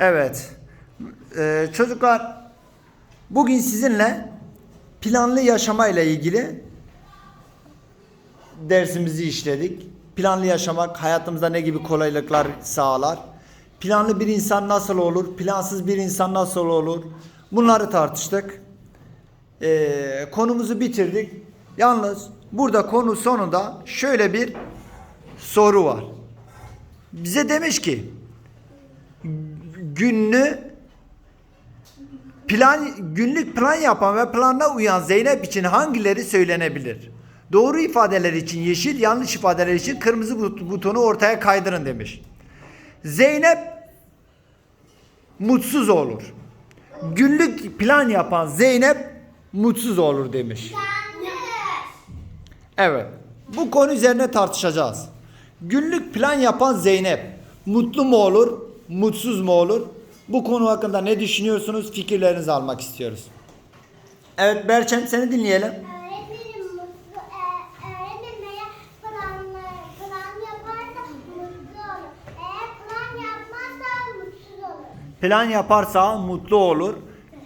Evet. Ee, çocuklar bugün sizinle planlı yaşama ile ilgili dersimizi işledik. Planlı yaşamak hayatımızda ne gibi kolaylıklar sağlar? Planlı bir insan nasıl olur? Plansız bir insan nasıl olur? Bunları tartıştık. Ee, konumuzu bitirdik. Yalnız burada konu sonunda şöyle bir soru var. Bize demiş ki günlü plan günlük plan yapan ve planına uyan Zeynep için hangileri söylenebilir? Doğru ifadeler için yeşil, yanlış ifadeler için kırmızı but- butonu ortaya kaydırın demiş. Zeynep mutsuz olur. Günlük plan yapan Zeynep mutsuz olur demiş. Evet. Bu konu üzerine tartışacağız. Günlük plan yapan Zeynep mutlu mu olur, mutsuz mu olur? Bu konu hakkında ne düşünüyorsunuz? Fikirlerinizi almak istiyoruz. Evet Berçem seni dinleyelim. Öğretmenim mutlu, e, öğretmenim eğer planlı, plan yaparsa mutlu olur. Eğer plan yapmazsa mutsuz olur. Plan yaparsa mutlu olur,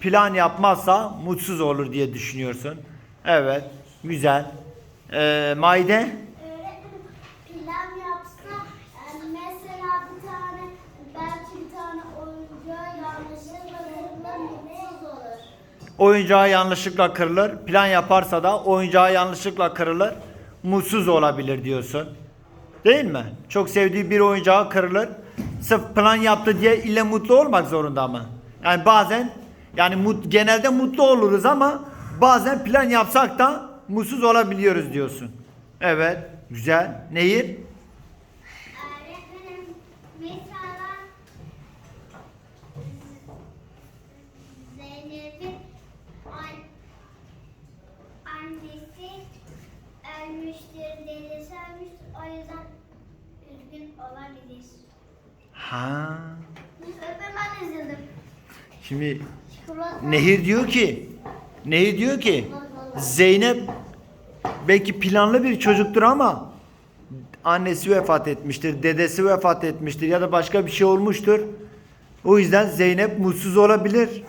plan yapmazsa mutsuz olur diye düşünüyorsun. Evet, güzel. Ee, Maide? Öğretmenim plan yapsa e, mesela bir tane belki bir tane oyuncağı yanlışlıkla kırılır mutsuz olur. Oyuncağı yanlışlıkla kırılır. Plan yaparsa da oyuncağı yanlışlıkla kırılır. Mutsuz olabilir diyorsun. Değil mi? Çok sevdiği bir oyuncağı kırılır. Sırf plan yaptı diye ille mutlu olmak zorunda mı? Yani bazen yani mut, genelde mutlu oluruz ama bazen plan yapsak da mutsuz olabiliyoruz diyorsun. Evet, güzel. Nehir? Öğretmenim mesela Zeynep'in an- annesi ölmüştür, dedesi ölmüştür. O yüzden üzgün olabilir. Ha. Ben üzüldüm. Şimdi Çikolata. Nehir diyor ki Nehir diyor ki Zeynep belki planlı bir çocuktur ama annesi vefat etmiştir, dedesi vefat etmiştir ya da başka bir şey olmuştur. O yüzden Zeynep mutsuz olabilir.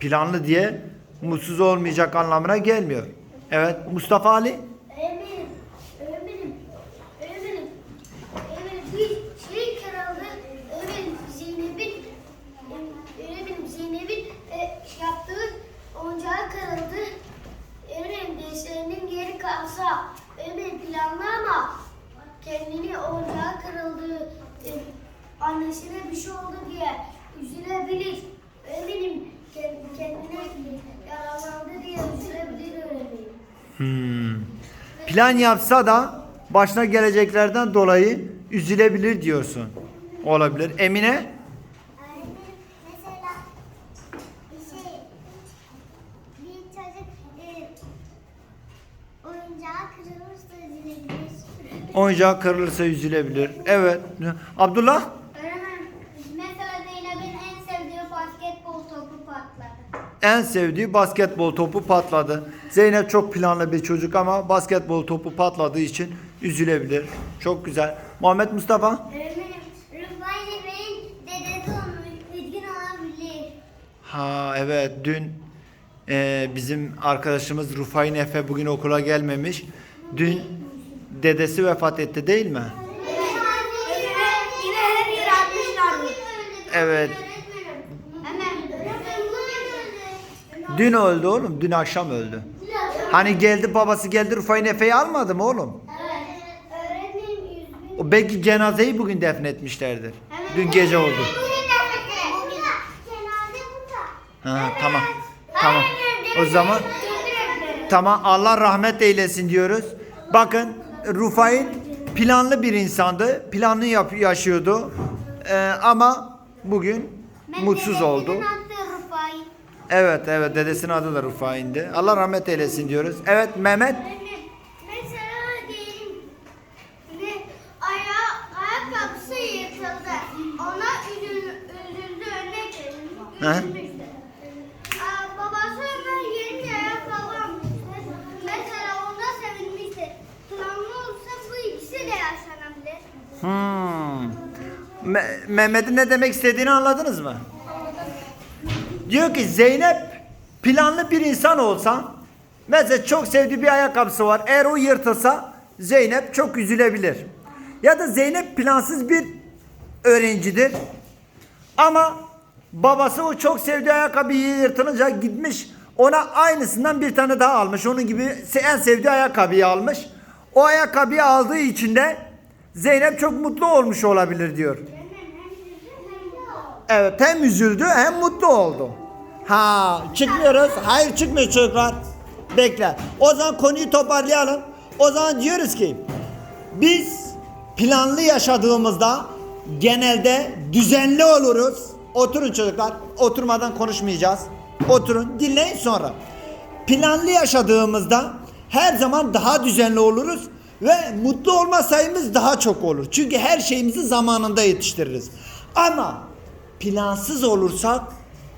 Planlı diye mutsuz olmayacak anlamına gelmiyor. Evet Mustafa Ali Öğretmenim, öğretmenim, öğretmenim, öğretmenim bir şey kırıldı. Öğretmenim Zeynep'in, öğretmenim Zeynep'in e, yaptığı oyuncağı kırıldı. Öğretmenim derslerinin geri kalsa, öğretmenim planlı ama kendini oyuncağı kırıldı, e, annesine bir şey oldu diye üzülebilir. Kend- kendine yaralandı diye üzülebilir öğretmenim. Hmm. Plan yapsa da başına geleceklerden dolayı üzülebilir diyorsun. Olabilir. Emine Öğretmenim mesela bir şey bir çocuk e, oyuncağı kırılırsa üzülebilir. Oyuncağı kırılırsa üzülebilir. Evet. Abdullah mesela Zeynep'in en sevdiği basketbol topu patladı. en sevdiği basketbol topu patladı. Zeynep çok planlı bir çocuk ama basketbol topu patladığı için üzülebilir. Çok güzel. Muhammed Mustafa Rıfai Bey'in dedesi üzgün olabilir. Ha evet dün e, bizim arkadaşımız Rufay Nefe bugün okula gelmemiş. Dün dedesi vefat etti değil mi? Evet. Dün öldü oğlum. Dün akşam öldü. Hani geldi babası geldi Rufay Nefe'yi almadı mı oğlum? O belki cenazeyi bugün defnetmişlerdir. Dün gece oldu. Ha, tamam. Tamam. O zaman tamam Allah rahmet eylesin diyoruz. Bakın Rufay'ın planlı bir insandı. Planlı yap yaşıyordu. Ee, ama bugün mutsuz oldu. Evet evet dedesinin adı da Rufay'indi. Allah rahmet eylesin diyoruz. Evet Mehmet. Ayakkabısı yırtıldı. Ona üzüldü, üzüldü örnek. Hmm. Me- Mehmet'in ne demek istediğini anladınız mı? Diyor ki Zeynep planlı bir insan olsa mesela çok sevdiği bir ayakkabısı var. Eğer o yırtılsa Zeynep çok üzülebilir. Ya da Zeynep plansız bir öğrencidir. Ama babası o çok sevdiği ayakkabıyı yırtılınca gitmiş ona aynısından bir tane daha almış. Onun gibi en sevdiği ayakkabıyı almış. O ayakkabıyı aldığı için de Zeynep çok mutlu olmuş olabilir diyor. Evet hem üzüldü hem mutlu oldu. Ha çıkmıyoruz. Hayır çıkmıyor çocuklar. Bekle. O zaman konuyu toparlayalım. O zaman diyoruz ki biz planlı yaşadığımızda genelde düzenli oluruz. Oturun çocuklar. Oturmadan konuşmayacağız. Oturun dinleyin sonra. Planlı yaşadığımızda her zaman daha düzenli oluruz ve mutlu olma sayımız daha çok olur. Çünkü her şeyimizi zamanında yetiştiririz. Ama plansız olursak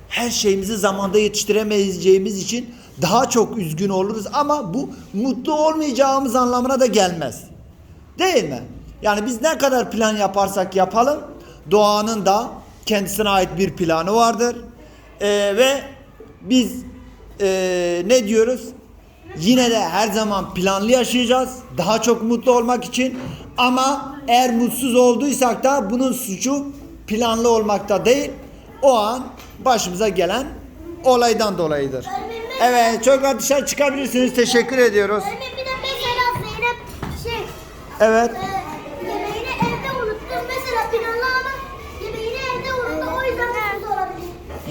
her şeyimizi zamanda yetiştiremeyeceğimiz için daha çok üzgün oluruz ama bu mutlu olmayacağımız anlamına da gelmez. Değil mi? Yani biz ne kadar plan yaparsak yapalım doğanın da kendisine ait bir planı vardır. Ee, ve biz ee, ne diyoruz? Yine de her zaman planlı yaşayacağız. Daha çok mutlu olmak için. Ama eğer mutsuz olduysak da bunun suçu planlı olmakta değil. O an başımıza gelen olaydan dolayıdır. Evet çocuklar dışarı çıkabilirsiniz. Teşekkür ediyoruz. Şey Evet. e.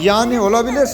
Yani olabilir.